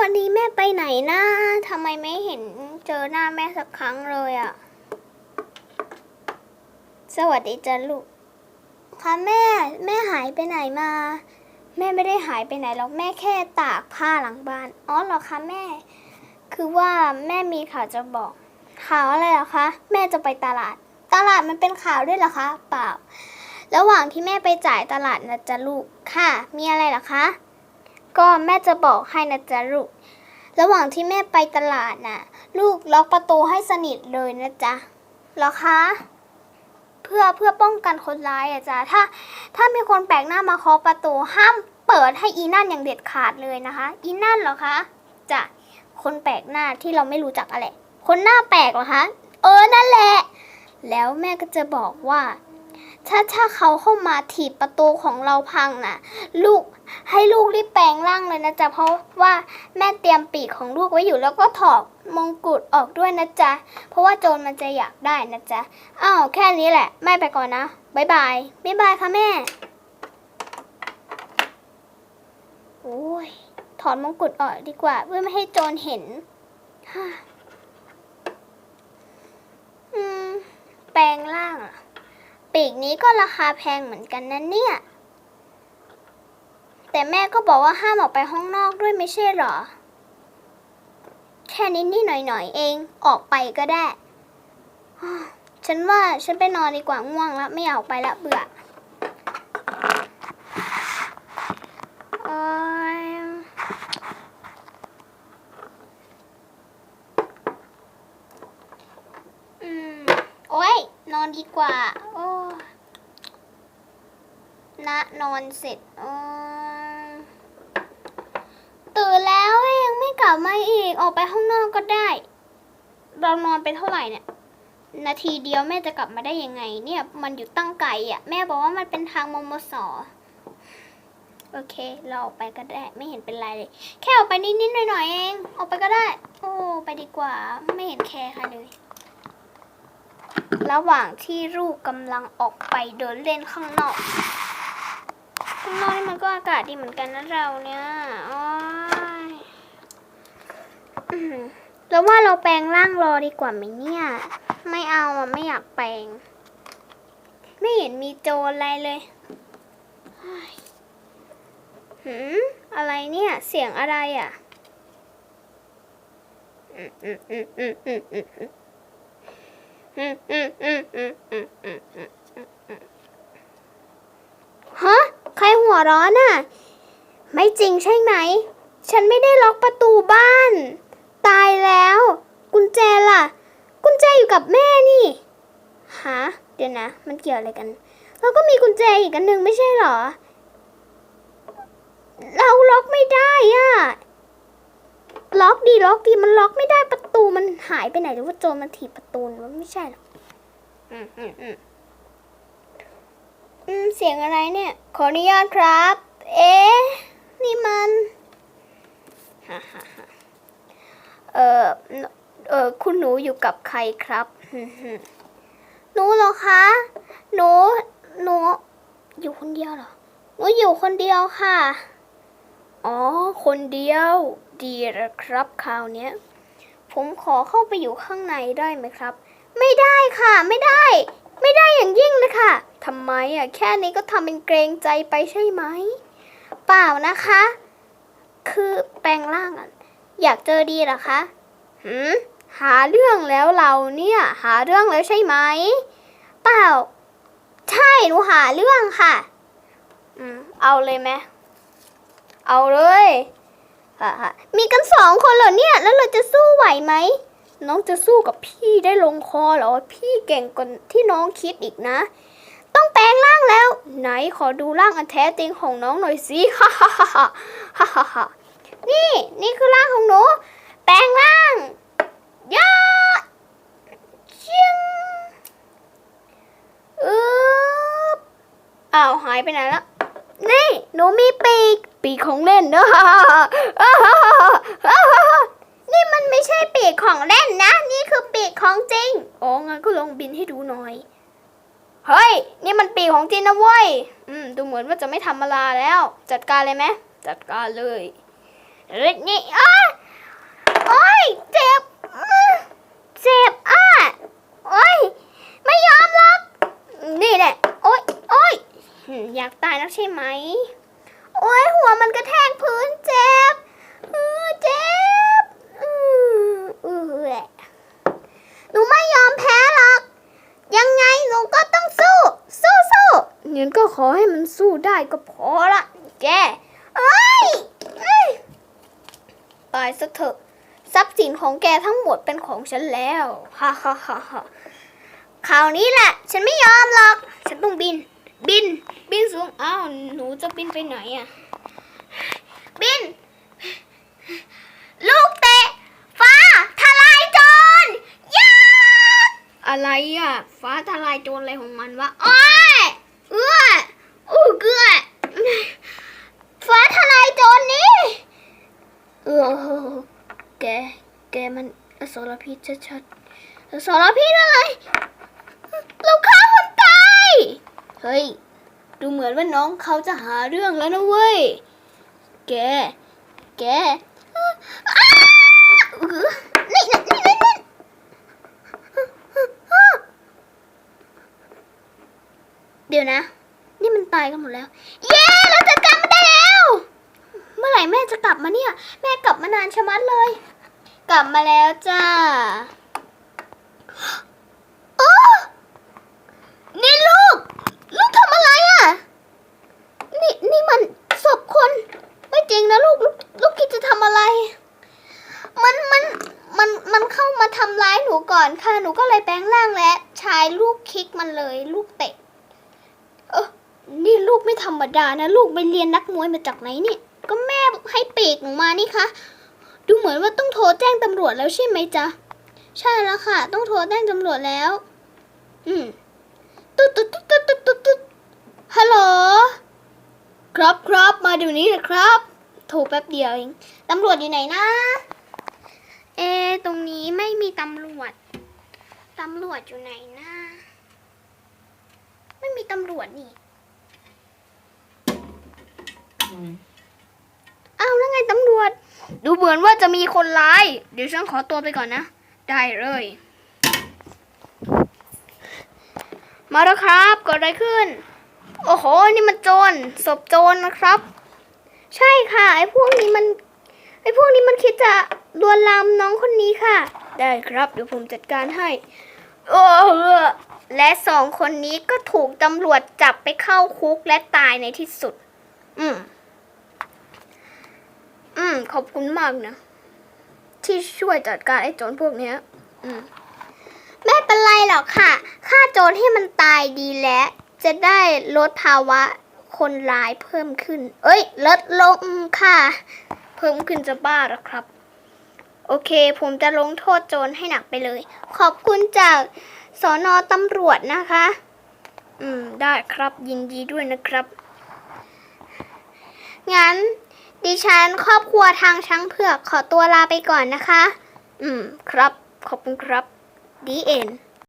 วันนี้แม่ไปไหนนะทำไมไม่เห็นเจอหน้าแม่สักครั้งเลยอะสวัสดีจ้ะลูกค่ะแม่แม่หายไปไหนมา แม่ไม่ได้หายไปไหนหรอกแม่แค่ตากผ้าหลังบ้านอ๋อเหรอคะแม่ คือว่าแม่มีข่าวจะบอก ข่าวอะไรเหรอคะแม่จะไปตลาด ตลาดมันเป็นข่าวด้วยเหรอคะเปล่า ระหว่างที่แม่ไปจ่ายตลาดนะจ๊ะลูกค่ะ มีอะไรเหรอคะ ก็แม่จะบอกให้นะจ๊ะลูก ระหว่างที่แม่ไปตลาดน่ะ ลูกล็อกประตูให้สนิทเลยนะจ๊ะเหรอคะเพื่อเพื่อป้องกันคนร้ายอะจ๊ะถ้า ถ้ามีคนแปลกหน้ามาเคาะประตูห้ามเปิดให้อีนั่นอย่างเด็ดขาดเลยนะคะ อีนั่นเหรอคะจะคนแปลกหน้าที่เราไม่รู้จักอะไรคนหน้าแปลกเหรอคะ เออนั่นแหละ แล้วแม่ก็จะบอกว่า ถ้าถ้าเขาเข้ามาถีบประตูของเราพังน่ะลูกให้ลูกรีบแปลงร่างเลยนะจ๊ะเพราะว่าแม่เตรียมปีกของลูกไว้อยู่แล้วก็ถอดมงกุฎออกด้วยนะจ๊ะเพราะว่าโจรมันจะอยากได้นะจ๊ะอ้าวแค่นี้แหละแม่ไปก่อนนะบายบายบายบายค่ะแม่โอ้ยถอดมงกุฎออกดีกว่า เพื่อไม่ให้โจรเห็นฮ่าอืม แปลงร่างอะปีก นี้ก็ราคาแพงเหมือนกันนะเนี่ย แต่แม่ก็บอกว่าห้ามออกไปห้องนอกด้วยไม่ใช่หรอ แค่นี้นี่หน่อยๆเองออกไปก็ได้ ฉันว่าฉันไปนอนดีกว่าง่วงแล้วไม่อยากออกไปละเบื่อโอ๊ยอืม โอ๊ย นอนดีกว่า โอ้นะนอนเสร็จอตื่นแล้วยังไม่กลับมาอีก ออกไปข้างนอกก็ได้ เรานอนไปเท่าไหร่เนี่ย นาทีเดียวแม่จะกลับมาได้ยังไง เนี่ย มันอยู่ตั้งไกลอะ แม่บอกว่ามันเป็นทางมมสโอเค เราออกไปก็ได้ ไม่เห็นเป็นไรเลย แค่ออกไปนิดๆหน่อยๆเอง ออกไปก็ได้ โอ้ ไปดีกว่า ไม่เห็นแคร์ใครเลย ระหว่างที่ลูกกำลังออกไปเดินเล่นข้างนอก ข้างนอกนี่มันก็อากาศดีเหมือนกันนะเราเนี่ยโอ้ยอื้อหือแล้วว่าเราแปลงร่างรอดีกว่าไหมเนี่ย ไม่เอาอะไม่อยากแปลง ไม่เห็นมีโจรอะไรเลยเฮ้ยหืมอะไรเนี่ย เสียงอะไรอะ อืมอืมอืมอืมอืมอืม ฮะ ใครหัวร้อนอะ ไม่จริงใช่ไหม ฉันไม่ได้ล็อกประตูบ้าน ตายแล้ว กุญแจล่ะ กุญแจอยู่กับแม่นี่ฮะเดี๋ยวนะ มันเกี่ยวอะไรกัน เราก็มีกุญแจอีกอันหนึ่งไม่ใช่เหรอ เราล็อกไม่ได้อะ ล็อกดีล็อกดีมันล็อกไม่ได้ประ ตูมันหายไปไหนหรือว่าโจรมันถีบประตูมันไม่ใช่หรอกอืมอืมอืมอืมเสียงอะไรเนี่ย ขออนุญาตครับ เอ๊ะนี่มันฮ่าฮ่าฮ่าเออเออคุณหนูอยู่กับใครครับหนูเหรอคะ หนู หนู อยู่คนเดียวเหรอ หนูอยู่คนเดียวค่ะ อ๋อ คนเดียว ดีล้วครับคราวเนี้ย ผมขอเข้าไปอยู่ข้างในได้ไหมครับ ไม่ได้ค่ะ ไม่ได้ ไม่ได้อย่างยิ่งเลยค่ะทำไมอะแค่นี้ก็ทำเป็นเกรงใจไปใช่ไหม เปล่านะคะ คือแปลงร่างอะอยากเจอดีหรอคะหืมหาเรื่องแล้วเราเนี่ย หาเรื่องแล้วใช่ไหม เปล่า ใช่หนูหาเรื่องค่ะ อืมเอาเลยไหมเอาเลยอ่า มีกันสองคนเหรอเนี่ย แล้วเราจะสู้ไหวไหม น้องจะสู้กับพี่ได้ลงคอเหรอ พี่เก่งกว่าที่น้องคิดอีกนะ ต้องแปลงร่างแล้ว ไหนขอดูร่างอันแท้จริงของน้องหน่อยสิ ฮ่าฮ่าฮ่าฮ่าฮ่าฮ่นี่นี่คือร่างของหนู แปลงร่างย่าชิงอึ๊บอ้าวหายไปไหนแล้วนี่ หนูมีปีก ปีกของเล่นเนอะนี่มันไม่ใช่ปีกของเล่นนะ นี่คือปีกของจริงอ๋องั้นก็ลองบินให้ดูหน่อย เฮ้ย นี่มันปีกของจริงนะเว้ย อืม ดูเหมือนว่าจะไม่ทำอะไรแล้ว จัดการเลยไหม จัดการเลยเอ้ยนี่อ้าโอ้ย เจ็บอื้อเจ็บอะโอ้ย ไม่ยอมหรอกนี่แหละ โอ้ยโอ้ยอืมอยากตายแล้วใช่ไหม โอ้ยหัวมันกระแทกพื้นเจ็บเออเจ็บอืออหนูไม่ยอมแพ้หรอก ยังไงหนูก็ต้องสู้ สู้สู้งั้นก็ขอให้มันสู้ได้ก็พอละแกเอ้ยตายซะเถอะทรัพย์สินของแกทั้งหมดเป็นของฉันแล้วฮ่าฮ่าฮ่าฮ่าคราวนี้แหละ ฉันไม่ยอมหรอก ฉันต อ้าวหนูจะบินไปไหนอะบิน ลูกเตะ ฟ้าทลายโจรยาอะไรอะ ฟ้าทลายโจรอะไรของมันวะอ้อยเอื้ออู้เกือฟ้าทลายโจรนี่เออแก แกมันอสรพิษชัดๆอสรพิษอะไร เราฆ่าคนตาย เฮ้ย ดูเหมือนว่าน้องเขาจะหาเรื่องแล้วนะเว้ย แก แกเออนี่นี่นี่นี่เดี๋ยวนะ นี่มันตายกันหมดแล้ว เย้เราจัดการมันได้แล้ว เมื่อไหร่แม่จะกลับมาเนี่ย แม่กลับมานานชะมัดเลย กลับมาแล้วจ้าโอ้นี่ลูก ลูกทำอะไร นี่นี่มันศพคน ไม่จริงนะลูกลูกลูกคิดจะทำอะไร มันมันมันมันเข้ามาทำร้ายหนูก่อนค่ะ หนูก็เลยแปลงร่างและชายลูกคิกมันเลย ลูกเตะเออนี่ลูกไม่ธรรมดานะ ลูกไปเรียนนักมวยมาจากไหนเนี่ยก็แม่ให้ปีกหนูมานี่คะดูเหมือนว่าต้องโทรแจ้งตำรวจแล้วใช่ไหมจ๊ะใช่แล้วค่ะ ต้องโทรแจ้งตำรวจแล้ว อืมตุ๊ดตุ๊ดตุ๊ดตุ๊ดตุ๊ดตุ๊ดตุ๊ดฮัลโหล ครับครับมาเดี๋ยวนี้เลยครับโทรแป๊บเดียวเองตำรวจอยู่ไหนนะ เอะตรงนี้ไม่มีตำรวจตำรวจอยู่ไหนนะไม่มีตำรวจนี่อ้าวแล้วไงตำรวจ ดูเหมือนว่าจะมีคนร้าย เดี๋ยวฉันขอตัวไปก่อนนะ ได้เลย มาแล้วครับเกิดอะไรขึ้น โอ้โห นี่มันโจรศพโจรนะครับ ใช่ค่ะไอ้พวกนี้มันไอ้พวกนี้มันคิดจะลวนลามน้องคนนี้ค่ะ ได้ครับเดี๋ยวผมจัดการให้เออและสองคนนี้ก็ถูกตำรวจจับไปเข้าคุกและตายในที่สุด อืม อืม ขอบคุณมากนะ ที่ช่วยจัดการไอ้โจรพวกนี้อืม ไม่เป็นไรหรอกค่ะฆ่าโจรให้มันตายดีแล้ว จะได้ลดภาวะคนร้ายเพิ่มขึ้น เอ้ย ลดลงค่ะ เพิ่มขึ้นจะบ้าหรอครับ โอเค ผมจะลงโทษโจรให้หนักไปเลย ขอบคุณจากสอนอตำรวจนะคะ อืม ได้ครับ ยินดีด้วยนะครับ งั้น ดิฉันครอบครัวทางช้างเผือกขอตัวลาไปก่อนนะคะ อืม ครับ ขอบคุณครับ ดีเอ็น